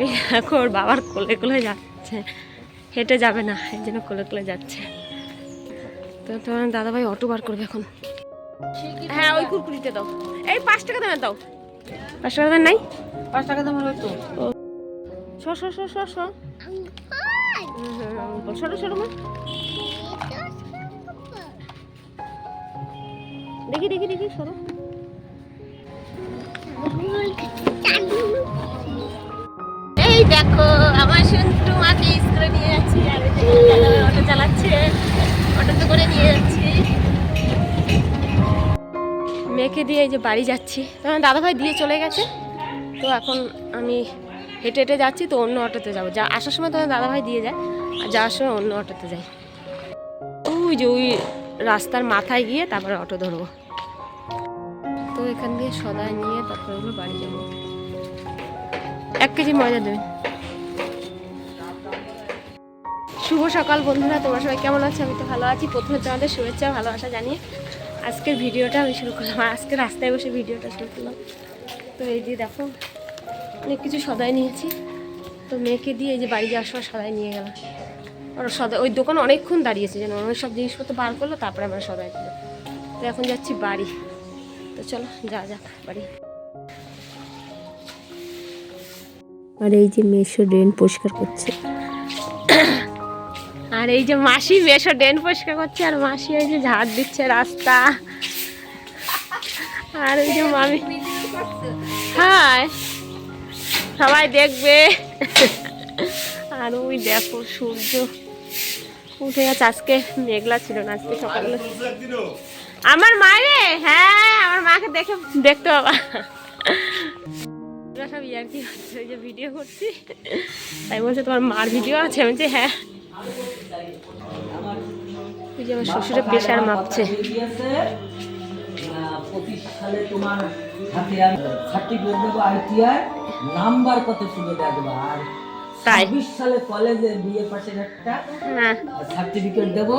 ওই দেখো ওর বাবার কোলে কোলে যাচ্ছে। হেঁটে যাবে না এই জন্য কোলে কোলে যাচ্ছে। তো তোমার দাদাভাই অটো বার করবে এখন। হ্যাঁ ওই কুরকুরিতে দাও। এই পাঁচ টাকা দামের দাও। পাঁচ টাকা দামের নাই? পাঁচ টাকা দামের হয়তো সর সর সর সর সর সরো সরো মা দেখি দেখি দেখি সরো। দেখো আমার সন্টু মাকে স্কুলে নিয়ে যাচ্ছি। আর অটো চালাচ্ছে অটোতে করে নিয়ে যাচ্ছি। মেয়েকে দিয়ে এই যে বাড়ি যাচ্ছি। তখন দাদাভাই দিয়ে চলে গেছে। তো এখন আমি হেঁটে হেঁটে যাচ্ছি, তো অন্য অটোতে যাব। যা, আসার সময় তোমার দাদাভাই দিয়ে যায়, আর যাওয়ার সময় অন্য অটোতে যাই ওই যে ওই রাস্তার মাথায় গিয়ে তারপরে অটো ধরবো। তো এখান দিয়ে সদায় নিয়ে তারপরে হলো বাড়ি যাব। এক কেজি ময়দা দেবেন। শুভ সকাল বন্ধুরা, তোমরা সবাই কেমন আছো? আমি তো ভালো আছি। প্রথমে তোমাদের শুভেচ্ছা, ভালোবাসা জানিয়ে আজকের ভিডিওটা আমি শুরু করলাম। আজকে রাস্তায় বসে ভিডিওটা শুরু করলাম। তো এই যে দেখো, অনেক কিছু সদাই নিয়েছি। তো মেয়েকে দিয়ে এই যে বাড়ি যাওয়ার সময় সদাই নিয়ে গেলাম। ওরা সদাই ওই দোকানে অনেকক্ষণ দাঁড়িয়েছে যেন অনেক সব জিনিসপত্র বার করল, তারপরে আমরা সদাই দিল তো এখন যাচ্ছি বাড়ি। তো চলো যা যাক বাড়ি। আর এই যে মেশো ড্রেন পরিষ্কার করছে। আর এই যে মাসি মেশো ড্রেন পরিষ্কার করছে, আর মাসি এই যে ঝাড় দিচ্ছে রাস্তা। আর এই যে মামি। হাই। সবাই দেখবে। আর ওই দেখো সূর্য। উঠে গেছে, আজকে মেঘলা ছিল না, আজকে সকালে আমার মায়েরে হ্যাঁ আমার মাকে দেখে, দেখতে বাবা। সব ইয়ার কি হচ্ছে ওই যে ভিডিও করছি। তাই বলছে, তোমার মার ভিডিও আছে? আমি হ্যাঁ। ওই যে আমার শ্বশুরের প্রেশার মাপছে। পঁচিশ সালে তোমার হাতে সার্টিফিকেট দেবো আইটিআই নাম্বার কত তুলে দেখব আর ছাব্বিশ সালে কলেজে বিএ পাশের একটা হ্যাঁ। সার্টিফিকেট দেবো।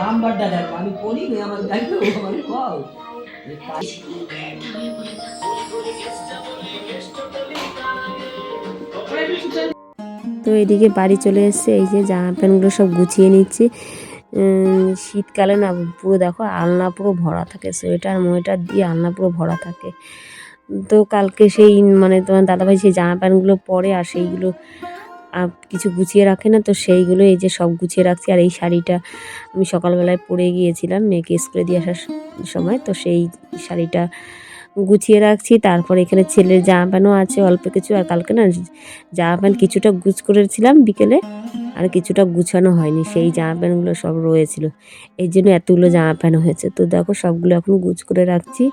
নাম্বারটা দেখব আমি পড়ি নি আমার দেখব আমার কল। তো এদিকে বাড়ি চলে এসেছে। এই যে জামা প্যান্টগুলো সব গুছিয়ে নিচ্ছি। শীতকালে না পুরো দেখো আলনা পুরো ভরা থাকে। সোয়েটার মোয়েটার দিয়ে আলনা পুরো ভরা থাকে। তো কালকে সেই মানে তোমার দাদাভাই সেই জামা প্যান্টগুলো পরে আর সেইগুলো আহ, কিছু গুছিয়ে রাখে না। তো সেইগুলো এই যে সব গুছিয়ে রাখছি। আর এই শাড়িটা আমি সকালবেলায় পরে গিয়েছিলাম মেয়েকে স্কুলে দিয়ে আসার সময়। তো সেই শাড়িটা গুছিয়ে রাখছি। তারপর এখানে ছেলের জামা প্যান্টও আছে, অল্প কিছু। আর কালকে না জামা প্যান্ট কিছুটা গুছ করেছিলাম বিকেলে, আর কিছুটা গুছানো হয়নি। সেই জামা প্যান্টগুলো সব রয়েছিল। এই জন্য এতগুলো জামা প্যান্ট হয়েছে। তো দেখো, সবগুলো এখন গুছ করে রাখছি।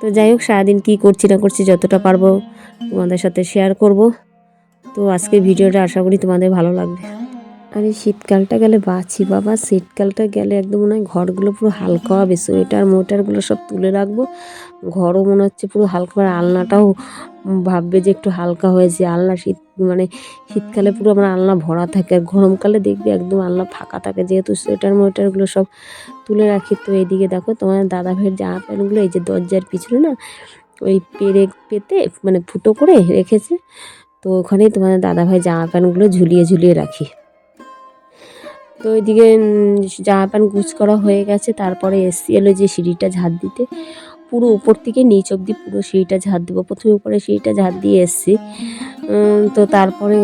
তো যাই হোক, সারাদিন কী করছি না করছি যতটা পারব তোমাদের সাথে শেয়ার করব। তো আজকে ভিডিওটা আশা করি তোমাদের ভালো লাগবে। আর এই শীতকালটা গেলে বাঁচি বাবা, শীতকালটা গেলে একদম মনে হয় ঘরগুলো পুরো হালকা হবে। সোয়েটার মোটারগুলো সব তুলে রাখব। ঘরও মনে হচ্ছে পুরো হালকা হবে আলনাটাও ভাববে যে একটু হালকা হয়েছে। আলনা শীত মানে শীতকালে পুরো আমার আলনা ভরা থাকে। আর গরমকালে দেখবি একদম আলনা ফাঁকা থাকে। যেহেতু সোয়েটার, মোয়েটারগুলো সব তুলে রাখি, তো এইদিকে দেখো তোমার দাদা ভাইয়ের জামা প্যান্টগুলো, এই যে দরজার পিছনে না, ওই পেরে, পেতে মানে ফুটো করে রেখেছে। তো ওখানেই তোমাদের দাদা ভাই জামা প্যান্টগুলো ঝুলিয়ে ঝুলিয়ে রাখি। তো ওইদিকে জামা প্যান্ট গুছ করা হয়ে গেছে, তারপরে এসছি এলো যে সিঁড়িটা ঝাড় দিতে। পুরো উপর থেকে নিচ অবধি পুরো সিঁড়িটা ঝাড় দেবো। প্রথমে উপরে সিঁড়িটা ঝাড় দিয়ে এসছি। তো তারপরে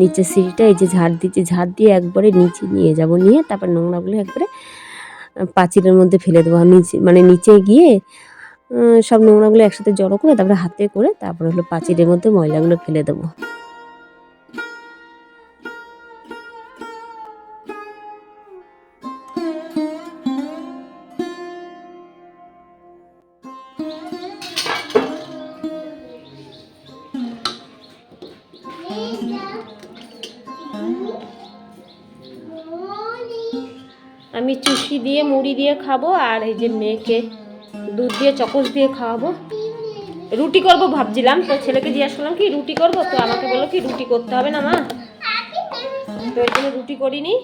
নিচের সিঁড়িটা এই যে ঝাড় দিচ্ছি ঝাড় দিয়ে একবারে নিচে নিয়ে যাব। নিয়ে তারপর নোংরাগুলো একবারে পাঁচিলের মধ্যে ফেলে দেবো। নিচে মানে নিচে গিয়ে সব নোংরাগুলো একসাথে জড়ো করে, তারপরে হাতে করে তারপরে হলো পাঁচিলের মধ্যে ময়লাগুলো ফেলে দেবো। আমি চুষি দিয়ে, মুড়ি দিয়ে খাব, আর এই যে মেয়েকে দুধ দিয়ে, চকস দিয়ে খাওয়াবো। রুটি করব ভাবছিলাম, তো ছেলেকে জিজ্ঞাসা করলাম কি, রুটি করব? তো আমাকে বলল কি, রুটি করতে হবে না মা? তো এই জন্য রুটি করিনি।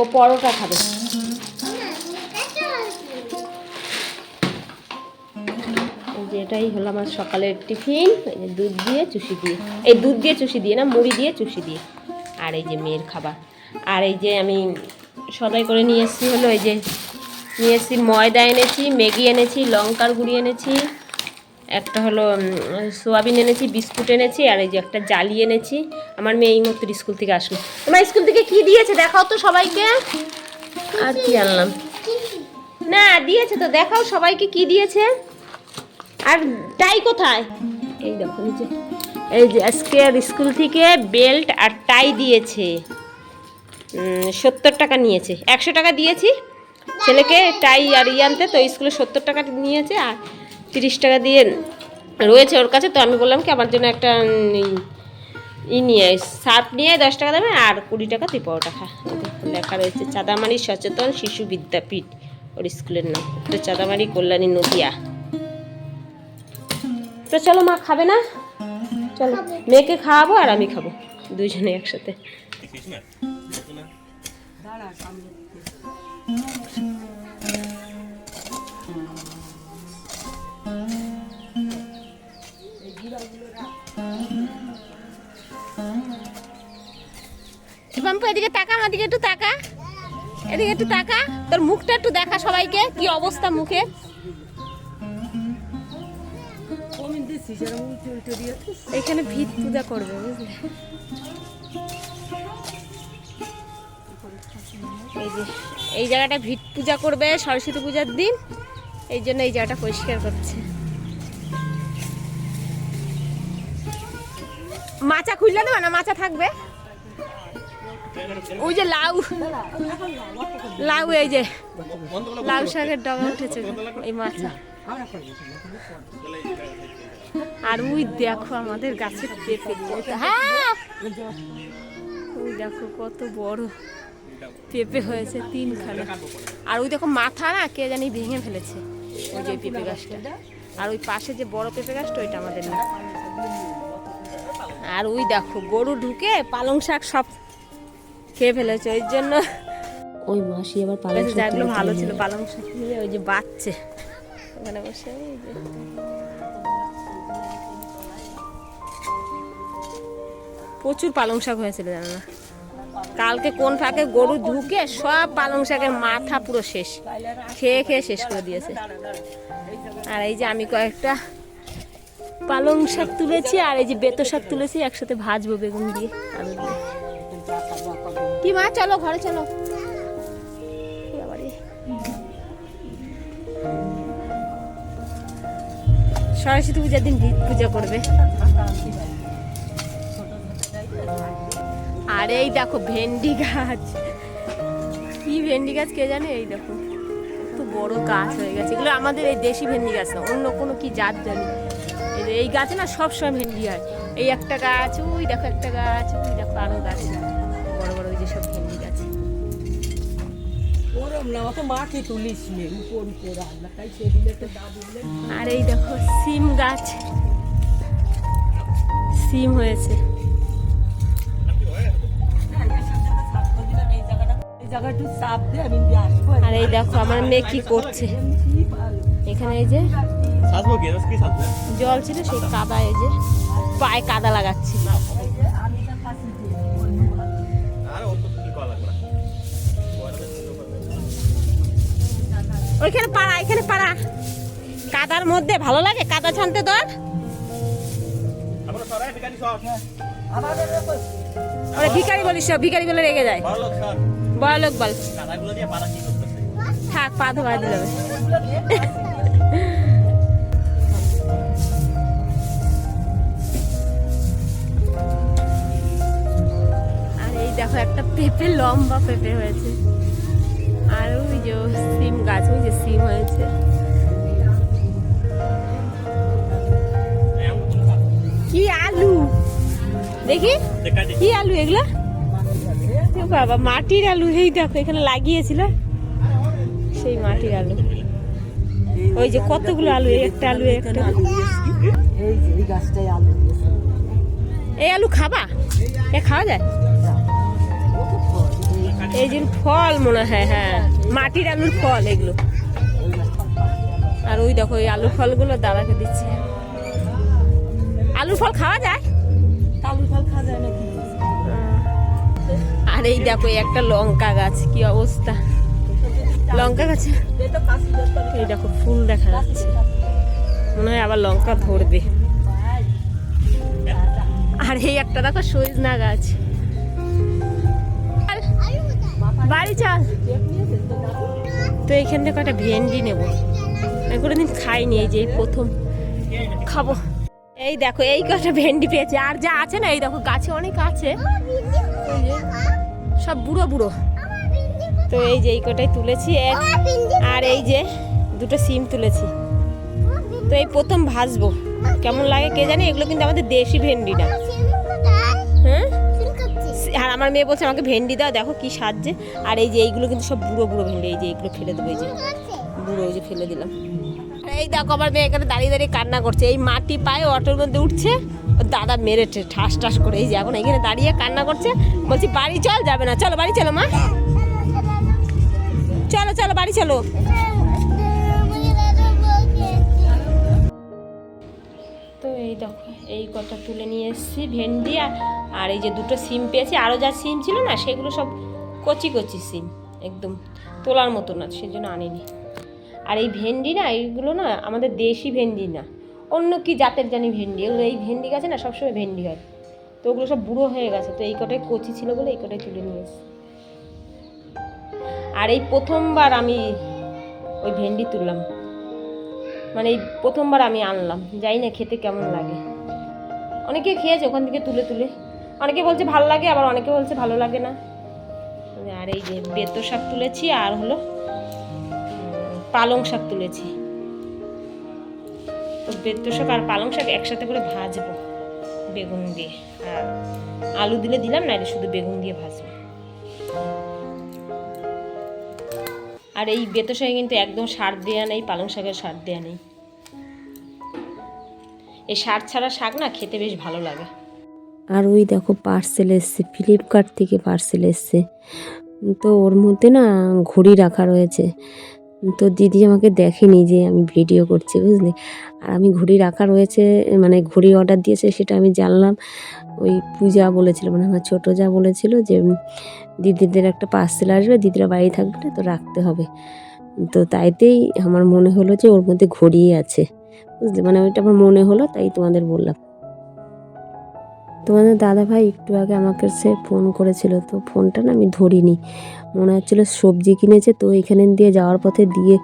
ও পরোটা খাবে। এটাই হলো আমার সকালের টিফিন, এই যে দুধ দিয়ে, চুষি দিয়ে। এই দুধ দিয়ে চুষি দিয়ে না, মুড়ি দিয়ে চুষি দিয়ে। আর এই যে মেয়ের খাবার। আর এই যে আমি সদাই করে নিয়ে এসেছি হলো এই যে, নিয়ে এসেছি ময়দা এনেছি, ম্যাগি এনেছি, লঙ্কার গুঁড়ি এনেছি, একটা হলো সোয়াবিন এনেছি, বিস্কুট এনেছি, আর এই যে একটা জালি এনেছি। আমার মেয়ে এই মুহূর্তে স্কুল থেকে আসলো। তোমার স্কুল থেকে কি দিয়েছে দেখাও তো সবাইকে। আর কি আনলাম? না, দিয়েছে তো, দেখাও সবাইকে কি দিয়েছে। আর টাই কোথায়? এই দেখো নিচে এই যে আজকে স্কুল থেকে বেল্ট আর টাই দিয়েছে। সত্তর টাকা নিয়েছে। একশো টাকা দিয়েছি ছেলেকে টাই আর ই আনতে, তো স্কুলে সত্তর টাকা নিয়েছে আর তিরিশ টাকা দিয়ে রয়েছে ওর কাছে। তো আমি বললাম কি, আমার জন্য একটা ই নিয়ে সার্ফ নিয়ে দশ টাকা দেবে আর কুড়ি টাকা তুই পরোটা খা লেখা রয়েছে, চাঁদামারি সচেতন শিশু বিদ্যাপীঠ, ওর স্কুলের নাম। চাঁদামারি কল্যাণী নদিয়া। তো চলো মা খাবে না? চলো মেয়েকে খাওয়াবো আর আমি খাব দুইজনে একসাথে। এদিকে তাকা আমার দিকে একটু তাকা। এদিকে একটু তাকা। তোর মুখটা একটু দেখা সবাইকে কি অবস্থা মুখে এখানে ভিত পূজা করবে, বুঝলে? এই জায়গাটা ভিত পূজা করবে, সরস্বতী পূজার দিন। এই জন্য এই জায়গাটা পরিষ্কার করছে। মাচা খুললে দেবে না? মাচা থাকবে? ওই যে লাউ লাউ, এই যে লাউ শাকের ডগা উঠেছে, এই মাছা আর ওই দেখো আমাদের গাছের পেঁপে হ্যাঁ! ওই দেখো কত বড় পেঁপে হয়েছে তিন তিনখানা। আর ওই দেখো মাথা না কে জানি ভেঙে ফেলেছে ওই যে পেঁপে গাছটা। আর ওই পাশে যে বড় পেঁপে গাছটা ওইটা আমাদের না। আর ওই দেখো গরু ঢুকে পালং শাক সব খেয়ে ফেলেছে ওই জন্য ওই মাসি আবার পালং শাক ভালো ছিল পালং শাক নিয়ে ওই যে বাচ্চে ওখানে বসে এই যে। প্রচুর পালং শাক হয়েছিল, জানো না? কালকে কোন ফাঁকে গরু ঢুকে সব পালং শাকের মাথা পুরো শেষ। খেয়ে খেয়ে শেষ করে দিয়েছে। আর এই যে আমি কয়েকটা পালং শাক তুলেছি, আর এই যে বেতো শাক তুলেছি, একসাথে ভাজবো বেগুন দিয়ে, আলু দিয়ে। কি মা, চলো ঘরে চলো। সরস্বতী পূজার দিন পূজা করবে। আর এই দেখো ভেন্ডি গাছ। কি ভেন্ডি গাছ কে জানে? এই দেখো। কত বড় গাছ হয়ে গেছে। এগুলো আমাদের এই দেশি ভেন্ডি গাছ না অন্য কোনো কি জাত জানি। এই গাছে না সবসময় ভেন্ডি হয়। এই একটা গাছ ওই দেখো একটা গাছ ওই দেখো আরও গাছ। বড় বড় ওই যে সব ভেন্ডি গাছ। আর এই দেখো সিম গাছ। সিম হয়েছে। আর এই দেখো আমার মেয়ে কি করছে? এখানে এই যে জল ছিল সেই কাদা এই যে পায়ে কাদা লাগাচ্ছি। ওইখানে পাড়া এখানে পাড়া। কাদার মধ্যে ভালো লাগে? কাদা ছানতে তোর? ওরে ভিখারি বলিস ভিখারি বলে রেগে যায়। বড় লোক বল থাক পা ধোয়া দিল আর এই দেখো একটা পেঁপে লম্বা পেঁপে হয়েছে। আর ওই যে সিম গাছ ওই যে সিম হয়েছে। কি আলু? দেখি? কি আলু এগুলা? বাবা মাটির আলু এই দেখো এখানে লাগিয়েছিল। সেই মাটির আলু। ওই যে কতগুলো আলু একটা আলু একটা আলু। এই আলু খাবা? এ খাওয়া যায়? এই যে ফল মনে হয় হ্যাঁ। মাটির আলুর ফল এগুলো। আর ওই দেখো ওই আলুর ফলগুলো দাদাকে দিচ্ছে। আলুর ফল খাওয়া যায়? আর এই দেখো একটা লঙ্কা গাছ, কি অবস্থা? লঙ্কা গাছে? এই দেখো, ফুল দেখা যাচ্ছে। মনে হয় আবার লঙ্কা ধরবে। আর এই একটা দেখো, সজনা গাছ। বাড়ি চল। তো এইখান থেকে একটা ভেন্ডি নেব। আমি কোনোদিন খাইনি, এই যে প্রথম খাব। এই দেখো, এই কটা ভেন্ডি পেয়েছে। আর যা আছে না, এই দেখো, গাছে অনেক আছে। সব বুড়ো বুড়ো। তো এই যে এই কটাই তুলেছি আর এই যে দুটো সিম তুলেছি। তো এই প্রথম ভাজবো। কেমন লাগে কে জানে? এগুলো কিন্তু আমাদের দেশি ভেন্ডি না। হ্যাঁ? আর আমার মেয়ে বলছে, আমাকে ভেন্ডি দাও, দেখো কি সাজছে। আর এই যে এইগুলো কিন্তু সব বুড়ো বুড়ো ভেন্ডি। এই যে এইগুলো ফেলে দেবো, এই যে বুড়ো যে ফেলে দিলাম। এই দেখো, আমার মেয়ে এখানে দাঁড়িয়ে দাঁড়িয়ে কান্না করছে। এই মাটি পায়ে অটোর মধ্যে উঠছে। দাদা মেরেছে, ঠাস ঠাস করে। এই যে এখন এখানে দাঁড়িয়ে কান্না করছে। বলছি, বাড়ি চল যাবে না। চলো, বাড়ি চলো, মা। চলো চলো, বাড়ি চলো। তো এই দেখো, এই কটা তুলে নিয়ে এসেছি, ভেন্ডি আর এই যে দুটো সিম পেয়েছি। আরও যা সিম ছিল না, সেগুলো সব কচি কচি সিম, একদম তোলার মতো না, সেজন্য আনিনি। আর এই ভেন্ডি না, এইগুলো না, আমাদের দেশি ভেন্ডি না। অন্য কি জাতের জানি ভেন্ডি? এগুলো এই ভেন্ডি গাছে না সবসময় ভেন্ডি হয়। তো ওগুলো সব বুড়ো হয়ে গেছে, তো এই কটাই কচি ছিল বলে এই কটাই তুলে নিয়ে এসেছি। আর এই প্রথমবার আমি ওই ভেন্ডি তুললাম। মানে এই প্রথমবার আমি আনলাম, জানি না খেতে কেমন লাগে। অনেকে খেয়েছে ওখান থেকে তুলে তুলে। অনেকে বলছে ভালো লাগে, আবার অনেকে বলছে ভালো লাগে না। আর এই যে বেতো শাক তুলেছি, আর হলো পালং শাক তুলেছি। তো বেতো শাক আর পালং শাক একসাথে করে ভাজবো, বেগুন দিয়ে। আর আলু দিলে দিলাম না শুধু বেগুন দিয়ে ভাজবো। আর এই বেতো শাকে কিন্তু একদম সার দেওয়া নেই, পালং শাকের সার দেওয়া নেই। এই সার ছাড়া শাক না খেতে বেশ ভালো লাগে। আর ওই দেখো পার্সেল এসছে ফ্লিপকার্ট থেকে পার্সেল এসছে। তো ওর মধ্যে না ঘড়ি রাখা রয়েছে। তো দিদি আমাকে দেখেনি যে আমি ভিডিও করছি, বুঝলি? আর আমি ঘড়ি রাখা রয়েছে মানে ঘড়ি অর্ডার দিয়েছে সেটা আমি জানলাম। ওই পূজা বলেছিল মানে আমার ছোটো যা বলেছিল যে দিদিদের একটা পার্সেল আসবে, দিদিরা বাড়ি থাকবে না, তো রাখতে হবে। তো তাইতেই আমার মনে হলো যে ওর মধ্যে ঘড়ি আছে, বুঝলি? মানে ওইটা আমার মনে হলো, তাই তোমাদের বললাম। তোমাদের দাদা ভাই একটু আগে আমাকে সে ফোন করেছিল, তো ফোনটা না আমি ধরিনি। মনে হচ্ছিল সবজি কিনেছে, তো এখানে দিয়ে যাওয়ার পথে দিয়ে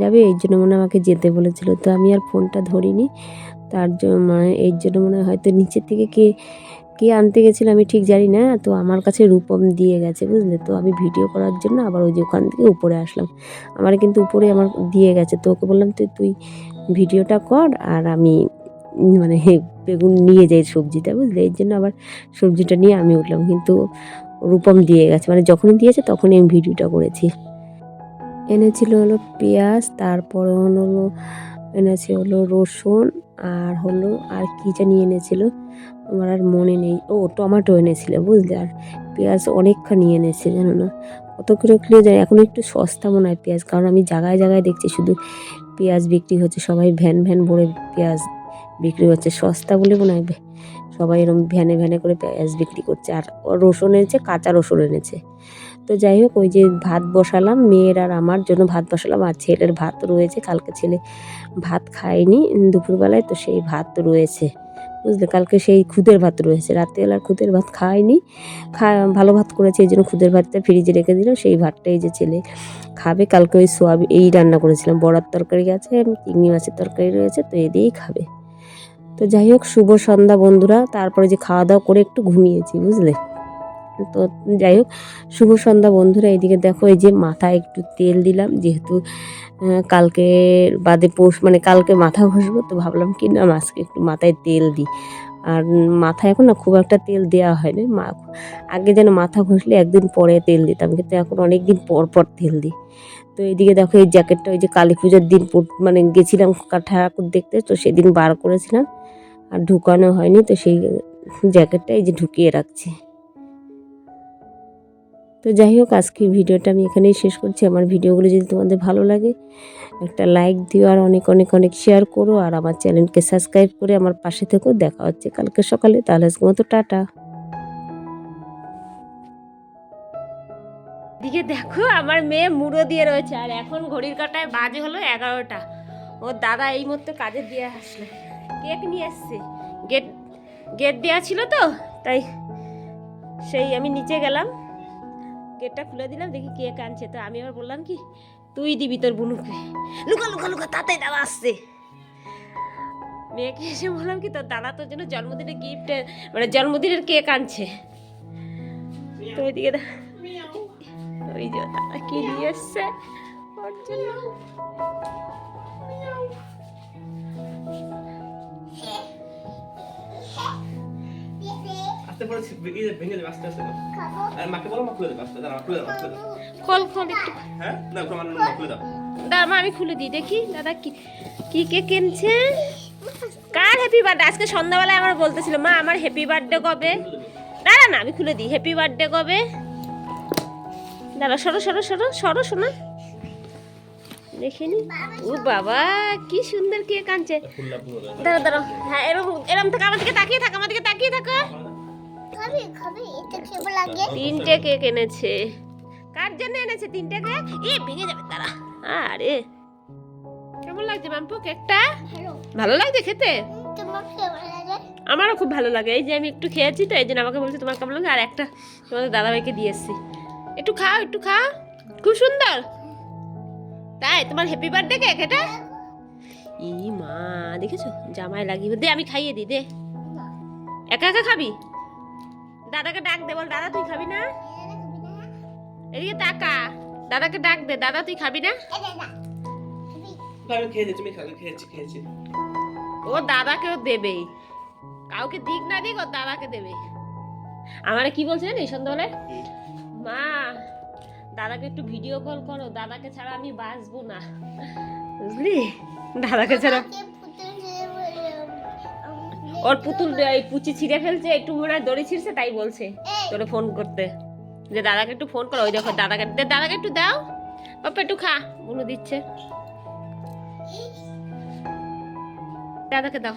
যাবে, এই জন্য মনে আমাকে যেতে বলেছিল। তো আমি আর ফোনটা ধরিনি, তার জন্য মানে এই জন্য মনে হয়তো নিচের থেকে কে কে আনতে গেছিল আমি ঠিক জানি না, তো আমার কাছে রূপম দিয়ে গেছে, বুঝলে? তো আমি ভিডিও করার জন্য আবার ওই যে ওখান থেকে উপরে আসলাম। আমার কিন্তু উপরে আমার দিয়ে গেছে, তো ওকে বললাম, তুই তুই ভিডিওটা কর, আর আমি মানে বেগুন নিয়ে যাই সবজিটা, বুঝলে? এই জন্য আবার সবজিটা নিয়ে আমি উঠলাম। কিন্তু রূপম দিয়ে গেছে। মানে যখনই দিয়েছে তখনই আমি ভিডিওটা করেছি। এনেছিল হলো পেঁয়াজ, তারপরে হলো, এনেছে হলো রসুন, আর হলো, আর কী জানি এনেছিল? আমার আর মনে নেই। ও, টমেটো এনেছিল, বুঝলে? আর পেঁয়াজ অনেকখানি এনেছে, জানো না? কত করে কিলো যায় এখন একটু সস্তা মনে হয় পেঁয়াজ। কারণ আমি জায়গায় জায়গায় দেখছি শুধু পেঁয়াজ বিক্রি হচ্ছে। সবাই ভ্যান ভ্যান ভরে পেঁয়াজ বিক্রি হচ্ছে, সস্তা বলে মনে হয়। সবাই এরকম ভ্যানে ভ্যানে করে পেঁয়াজ বিক্রি করছে। আর রসুন এনেছে, কাঁচা রসুন এনেছে। তো যাই হোক, ওই যে ভাত বসালাম, মেয়ের আর আমার জন্য ভাত বসালাম, আর ছেলের ভাত রয়েছে, কালকে ছেলে ভাত খায়নি দুপুরবেলায়, তো সেই ভাত রয়েছে। বুঝলে, কালকে সেই খুদের ভাত রয়েছে। রাত্রেবেলার খুদের ভাত খায়নি। খা, ভালো ভাত করেছে, এই জন্য খুদের ভাতটা ফ্রিজে রেখে দিলাম। সেই ভাতটা এই যে ছেলে খাবে, কালকে ওই সোয়াবিন এই রান্না করেছিলাম। বড়ার তরকারি আছে, চিংড়ি মাছের তরকারি রয়েছে, তো এই দিয়েই খাবে। তো যাই হোক, শুভ সন্ধ্যা বন্ধুরা। তারপরে যে খাওয়া দাওয়া করে একটু ঘুমিয়েছি, বুঝলে? তো যাই হোক, শুভ সন্ধ্যা বন্ধুরা এইদিকে দেখো, এই যে মাথায় একটু তেল দিলাম, যেহেতু কালকে বাদে পৌষ মানে কালকে মাথা ঘষবো, তো ভাবলাম কি না, আজকে একটু মাথায় তেল দিই। আর মাথায় এখন না খুব একটা তেল দেওয়া হয় না। মা, আগে যেন মাথা ঘষলে একদিন পরে তেল দিতাম, কিন্তু এখন অনেক দিন পর পর তেল দিই। তো এইদিকে দেখো এই জ্যাকেটটা, ওই যে কালী পুজোর দিন মানে গেছিলাম ঠাকুর দেখতে, তো সেদিন বার করেছিলাম। আর ঢুকানো হয়নি, তো সেই জ্যাকেটটা এই যে ঢুকিয়ে রাখছি। তো যাই হোক আজকে ভিডিওটা আমি এখানেই শেষ করছি। আমার ভিডিওগুলো যদি তোমাদের ভালো লাগে, একটা লাইক দিও আর অনেক অনেক অনেক শেয়ার করো। আর আমার চ্যানেলকে সাবস্ক্রাইব করে আমার পাশে থেকেও দেখা হচ্ছে কালকে সকালে। তাহলে আজকে মতো টাটা। দিকে দেখো, আমার মেয়ে মুড়ো দিয়ে রয়েছে, আর এখন ঘড়ির কাটায় বাজে হলো এগারোটা। ওর দাদা এই মুহূর্তে কাজে দিয়ে আসলে। কেক নিয়ে এসছে গেট গেট দেওয়া ছিল তো, তাই সেই আমি নিচে গেলাম। গেটটা খুলে দিলাম, দেখি কেক আনছে। তো আমি আবার বললাম কি, তুই দিবি তোর বুনুকে। লুকা লুকা লুকা তাতেই দাদা আসছে। মেয়েকে এসে বললাম কি, তোর দাদা তোর জন্য জন্মদিনের গিফট মানে জন্মদিনের কেক আনছে। তো ওইদিকে ওই যে দাদা কি নিয়ে এসছে। ওর জন্য। আমি খুলে দিই দেখি। দাদা কি কি কে কিনছে? কার হ্যাপি বার্থডে আজকে সন্ধ্যাবেলায় আমার বলতেছিল মা আমার হ্যাপি বার্থডে কবে? দাঁড়া না আমি খুলে দিই। হ্যাপি বার্থডে কবে? দাঁড়া সরো সরো সরো সরো শোনা। দেখিনি। ও বাবা কি সুন্দর খুললা পুরো দাঁড়া দাঁড়া হ্যাঁ এরকম এরকম থাকা আমার দিকে তাকিয়ে থাকা আমার দিকে তাকিয়ে থাকা। খাবি খাবি এটা কেমন লাগে? তিনটে কেক এনেছে। কার জন্য এনেছে তিনটে কেক? এ ভেঙে যাবে তারা আরে। কেমন লাগছে ম্যাম্পু কেকটা? ভালো। লাগছে খেতে? আমারও খুব ভালো লাগে। এই যে আমি একটু খেয়েছি তো এই জন্য আমাকে বলছে তোমার কেমন লাগে? আর একটা তোমাদের দাদাভাইকে দিয়ে এসছি। একটু খাও একটু খাও। খুব সুন্দর। তাই তোমার হ্যাপি বার্থডে কেক এটা? ই মা দেখেছ? জামাই লাগিয়ে দে আমি খাইয়ে দিই দে। একা একা খাবি? দাদাকে ডাক দে বল দাদা তুই খাবি না? এদিকে তাকা। দাদাকে ডাক দে দাদা তুই খাবি না? ও দাদাকেও দেবেই কাউকে দিক না দিক ও দাদাকে দেবে। আমারে কি বলছে জানিস সন্ধ্যাবেলায়? মা দাদাকে একটু ভিডিও কল করো দাদাকে ছাড়া আমি বাঁচবো না। বুঝলি? দাদাকে ছাড়া ওর পুতুল এই পুচি ছিঁড়ে ফেলছে একটু মনে হয় দড়ি ছিঁড়ছে তাই বলছে। তোরে ফোন করতে। যে দাদাকে একটু ফোন করো ওই দেখো দাদাকে দে, দাদাকে একটু দাও। পাপা একটু খা বলে দিচ্ছে। দাদাকে দাও।